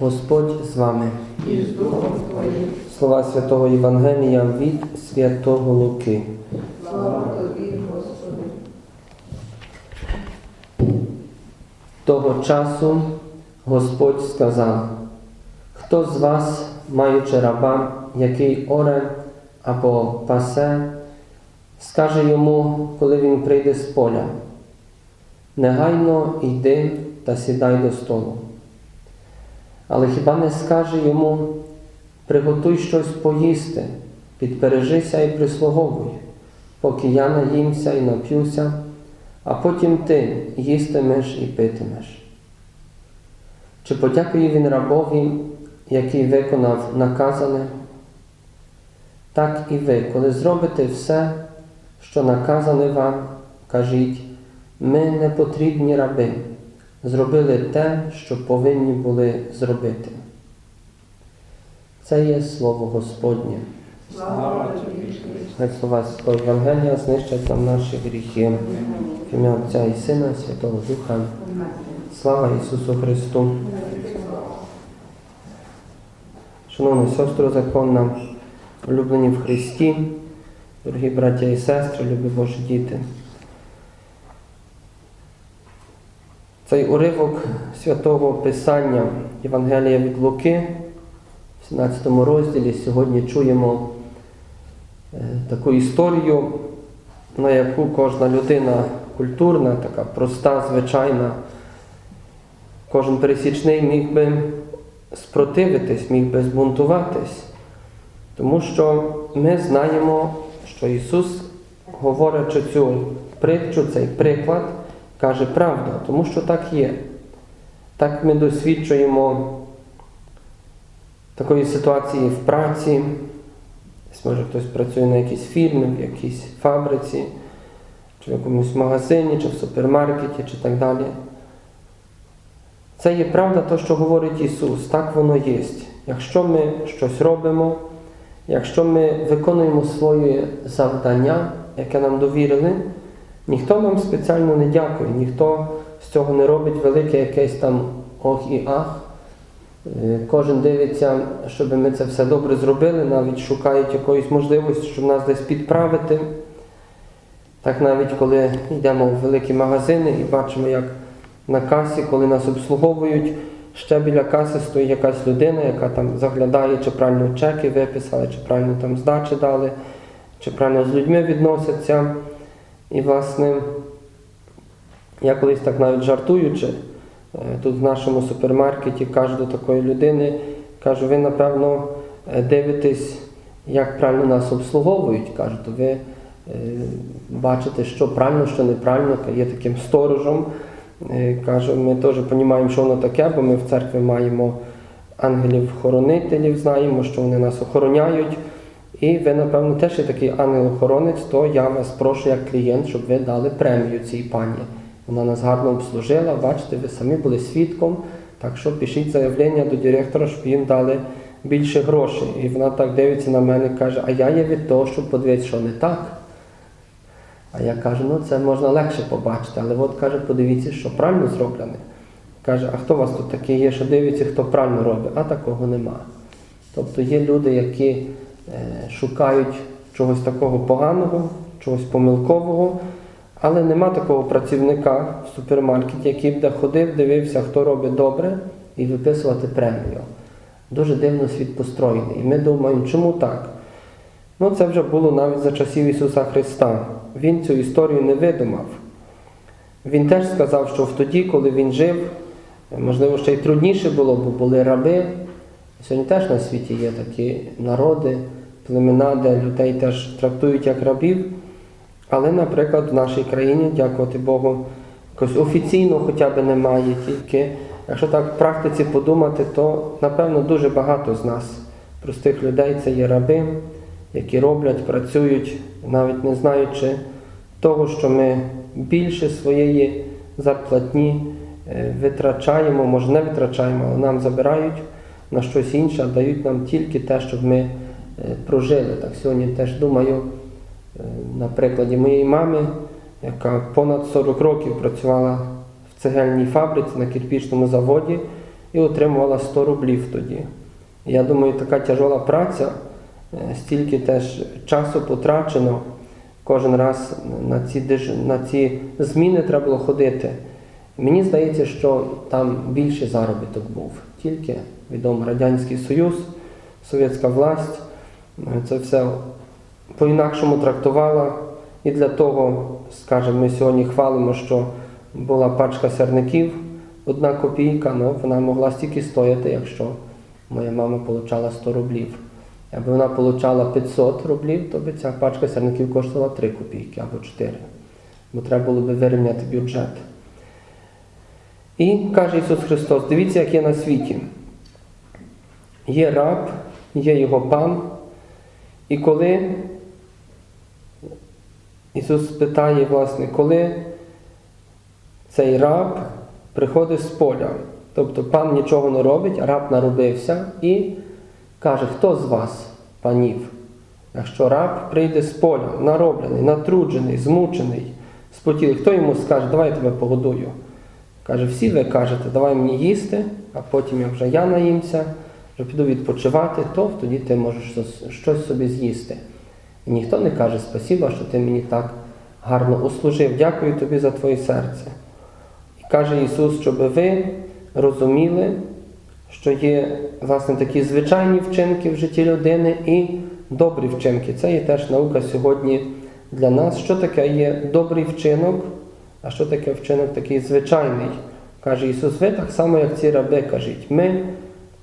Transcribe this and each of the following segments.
Господь з вами. і з Духом Твоїм. Слова Святого Євангелія від Святого Луки. Слава Тобі, Господи. Того часу Господь сказав, хто з вас, маючи раба, який оре або пасе, скаже йому, коли він прийде з поля, негайно йди та сідай до столу. Але хіба не скаже йому, приготуй щось поїсти, підпережися і прислуговуй, поки я наїмся і нап'юся, а потім ти їстимеш і питимеш. Чи подякує він рабові, який виконав наказане? Так і ви, коли зробите все, що наказане вам, кажіть, ми не потрібні раби, зробили те, що повинні були зробити. Це є слово Господнє. Слава Тобі, Христе. Хай слова Святого Євангелія знищать нам наші гріхи. В ім'я Отця і Сина, і Святого Духа. Слава Ісусу Христу! Шановні сестри законна, улюблені в Христі, дорогі браття і сестри, любі Божі діти. Цей уривок святого Писання Євангелія від Луки в 17 розділі сьогодні чуємо е, таку історію, на яку кожна людина культурна, така проста, звичайна, кожен пересічний міг би спротивитись, міг би збунтуватись. Тому що ми знаємо, що Ісус, говорячи цю притчу, цей приклад, каже правду, тому що так є. Так ми досвідчуємо такої ситуації в праці. Десь, Може, хтось працює на якійсь фірмі, в якійсь фабриці, чи в якомусь магазині, чи в супермаркеті, чи так далі. Це є правда, то, що говорить Ісус, так воно є. Якщо ми щось робимо, якщо ми виконуємо своє завдання, яке нам довірили, ніхто нам спеціально не дякує, ніхто з цього не робить велике якесь там ох і ах. Е, Кожен дивиться, щоб ми це все добре зробили, навіть шукають якоїсь можливості, щоб нас десь підправити. Так навіть коли йдемо в великі магазини і бачимо, як на касі, коли нас обслуговують, ще біля каси стоїть якась людина, яка там заглядає, чи правильно чеки виписали, чи правильно там здачі дали, чи правильно з людьми відносяться. І, власне, я колись так навіть жартуючи, е, тут в нашому супермаркеті кажу до такої людини, кажу, ви, напевно, е, дивитесь, як правильно нас обслуговують. Кажу, то ви е, бачите, що правильно, що неправильно, є таким сторожем. Кажу, ми теж розуміємо, що воно таке, бо ми в церкві маємо ангелів-хоронителів, знаємо, що вони нас охороняють. І ви, напевно, теж є такий ангел-охоронець, то я вас прошу як клієнт, щоб ви дали премію цій пані. Вона нас гарно обслужила, бачите, ви самі були свідком, так що пишіть заявлення до директора, щоб їм дали більше грошей. І вона так дивиться на мене і каже, а я є від того, щоб подивитися, що не так. А я кажу, ну це можна легше побачити, але от каже, подивіться, що правильно зроблене. Каже, а хто у вас тут такий є, що дивиться, хто правильно робить, а такого нема. Тобто є люди, які шукають чогось такого поганого, чогось помилкового, але нема такого працівника в супермаркеті, який б ходив, дивився, хто робить добре, і виписувати премію. Дуже дивно світ построєний. І ми думаємо, чому так? Ну, це вже було навіть за часів Ісуса Христа. Він цю історію не видумав. Він теж сказав, що в тоді, коли він жив, можливо, ще й трудніше було, бо були раби. Сьогодні теж на світі є такі народи, племена, де людей теж трактують як рабів. Але, наприклад, в нашій країні, дякувати Богу, якось офіційно хоча б немає тільки. Якщо так в практиці подумати, то напевно дуже багато з нас, простих людей, це є раби, які роблять, працюють, навіть не знаючи того, що ми більше своєї зарплатні е, витрачаємо, може не витрачаємо, але нам забирають на щось інше, а дають нам тільки те, щоб ми прожили. Так сьогодні теж думаю, е, на прикладі моєї мами, яка понад 40 років працювала в цегельній фабриці на кирпічному заводі, і отримувала 100 рублів тоді. Я думаю, така тяжола праця, е, стільки теж часу потрачено. Кожен раз на ці, на ці зміни треба було ходити. Мені здається, що там більший заробіток був. Тільки відомо Радянський Союз, совєтська власть е, це все по-інакшому трактувала. І для того, скажімо, ми сьогодні хвалимо, що була пачка сирників, одна копійка, ну, вона могла стільки стояти, якщо моя мама отримала 100 рублів. Якби вона отримала 500 рублів, то би ця пачка сирників коштувала 3 копійки або 4. Бо треба було би вирівняти бюджет. І каже Ісус Христос: дивіться, як є на світі. Є раб, є його пан. І коли Ісус питає, власне, коли цей раб приходить з поля, тобто пан нічого не робить, раб наробився і каже, хто з вас, панів? Якщо раб прийде з поля, нароблений, натруджений, змучений, спотілий, хто йому скаже, давай я тебе погодую? Каже, всі ви кажете, давай мені їсти, а потім, як вже я наїмся, вже піду відпочивати, то тоді ти можеш щось собі з'їсти. І ніхто не каже спасіба, що ти мені так гарно услужив. Дякую тобі за твоє серце. І каже Ісус, щоб ви розуміли, що є власне такі звичайні вчинки в житті людини і добрі вчинки. Це є теж наука сьогодні для нас. Що таке є добрий вчинок, а що таке вчинок такий звичайний? Каже Ісус, ви так само, як ці раби кажіть. Ми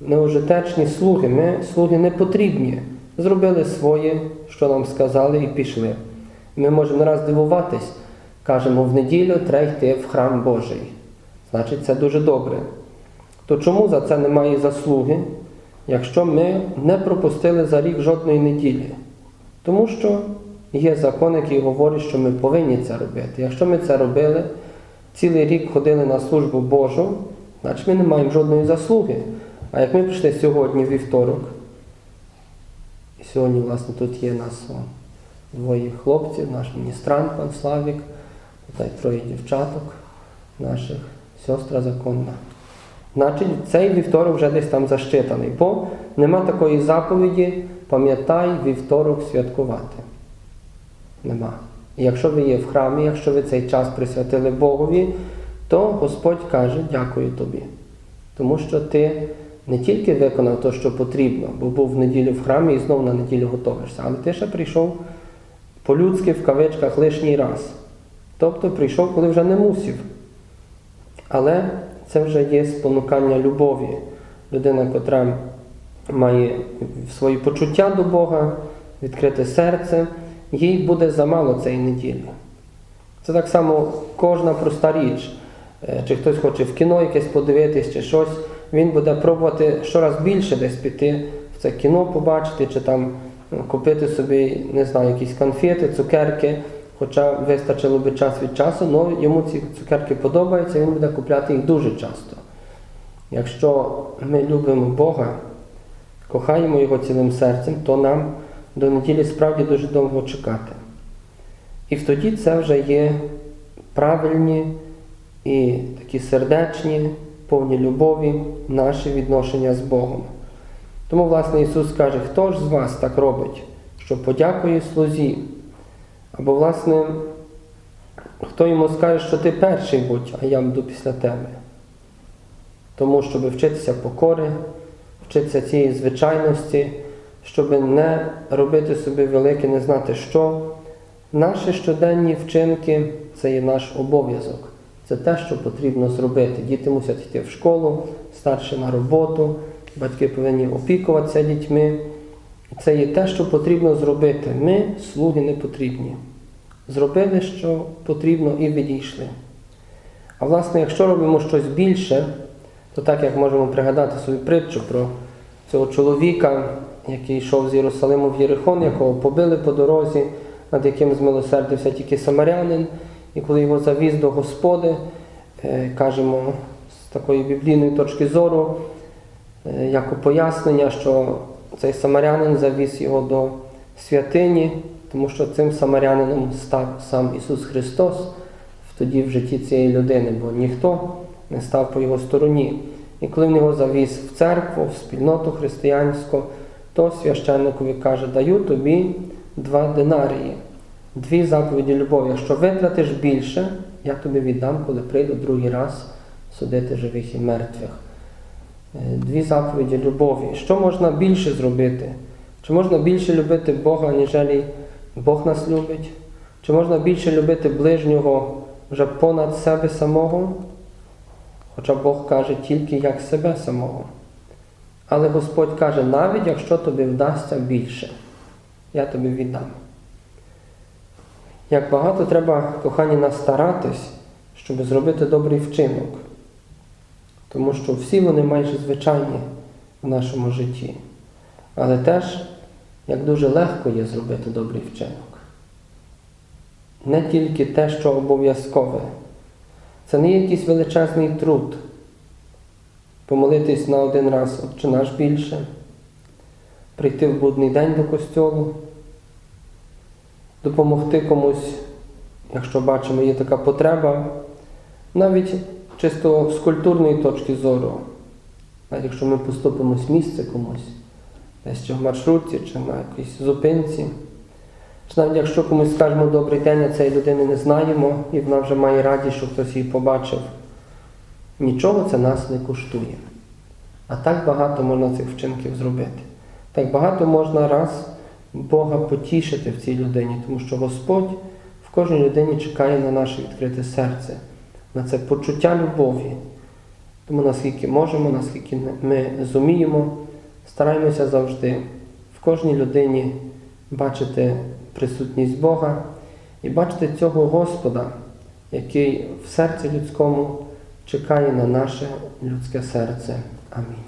неужитечні слуги, ми слуги не потрібні. Зробили своє, що нам сказали, і пішли. Ми можемо раз дивуватись, кажемо, в неділю треба йти в храм Божий. Значить, це дуже добре. То чому за це немає заслуги, якщо ми не пропустили за рік жодної неділі? Тому що є закон, який говорить, що ми повинні це робити. Якщо ми це робили, цілий рік ходили на службу Божу, значить ми не маємо жодної заслуги. А як ми прийшли сьогодні, вівторок, і сьогодні, власне, тут є нас двоє хлопців, наш міністрант, пан Славік, та й троє дівчаток наших, сестра законна. Значить, цей вівторок вже десь там защитаний, бо нема такої заповіді, пам'ятай вівторок святкувати. Нема. І якщо ви є в храмі, якщо ви цей час присвятили Богові, то Господь каже, дякую тобі. Тому що ти не тільки виконав те, що потрібно, бо був в неділю в храмі і знову на неділю готовишся, але ти ще прийшов по-людськи в кавичках лишній раз. Тобто прийшов, коли вже не мусів. Але це вже є спонукання любові. Людина, котра має свої почуття до Бога, відкрите серце, їй буде замало цієї неділі. Це так само кожна проста річ. Е, Чи хтось хоче в кіно якесь подивитись, чи щось, він буде пробувати щораз більше десь піти в це кіно побачити, чи там купити собі, не знаю, якісь конфети, цукерки. Хоча вистачило би час від часу, але йому ці цукерки подобаються, він буде купляти їх дуже часто. Якщо ми любимо Бога, кохаємо Його цілим серцем, то нам до неділі справді дуже довго чекати. І тоді це вже є правильні і такі сердечні, повні любові наші відношення з Богом. Тому, власне, Ісус каже, хто ж з вас так робить, що подякує слузі? Або, власне, хто йому скаже, що ти перший будь, а я буду після тебе. Тому, щоб вчитися покори, вчитися цієї звичайності, щоб не робити собі велике, не знати що. Наші щоденні вчинки це є наш обов'язок. Це те, що потрібно зробити. Діти мусять йти в школу, старші на роботу, батьки повинні опікуватися дітьми. Це є те, що потрібно зробити. Ми, слуги, не потрібні. Зробили, що потрібно, і відійшли. А власне, якщо робимо щось більше, то так як можемо пригадати свою притчу про цього чоловіка, який йшов з Єрусалиму в Єрихон, якого побили по дорозі, над яким змилосердився тільки самарянин, і коли його завіз до Господи, е, кажемо з такої біблійної точки зору, е, як пояснення, що цей самарянин завіз його до святині, тому що цим самарянином став сам Ісус Христос тоді в житті цієї людини, бо ніхто не став по його стороні. І коли він його завіз в церкву, в спільноту християнську, то священникові каже, даю тобі два динарії, дві заповіді любові. Якщо витратиш більше, я тобі віддам, коли прийду другий раз судити живих і мертвих. Е, Дві заповіді любові. Що можна більше зробити? Чи можна більше любити Бога, ніж Бог нас любить? Чи можна більше любити ближнього вже понад себе самого? Хоча Бог каже тільки як себе самого. Але Господь каже, навіть якщо тобі вдасться більше, я тобі віддам. Як багато треба, кохані, настаратись, щоб зробити добрий вчинок. Тому що всі вони майже звичайні в нашому житті. Але теж, як дуже легко є зробити добрий вчинок. Не тільки те, що обов'язкове. Це не якийсь величезний труд. Помолитись на один раз, чи наш більше, прийти в будний день до костьолу, допомогти комусь, якщо бачимо, є така потреба, навіть чисто з культурної точки зору, навіть якщо ми поступимось місце комусь, десь чи в маршрутці, чи на якійсь зупинці. Чи навіть якщо комусь скажемо добрий день, а цієї людини не знаємо, і вона вже має радість, що хтось її побачив. Нічого це нас не коштує. А так багато можна цих вчинків зробити. Так багато можна раз Бога потішити в цій людині, тому що Господь в кожній людині чекає на наше відкрите серце, на це почуття любові. Тому наскільки можемо, наскільки ми зуміємо, стараємося завжди в кожній людині бачити присутність Бога і бачити цього Господа, який в серці людському чекає на наше людське серце. Амінь.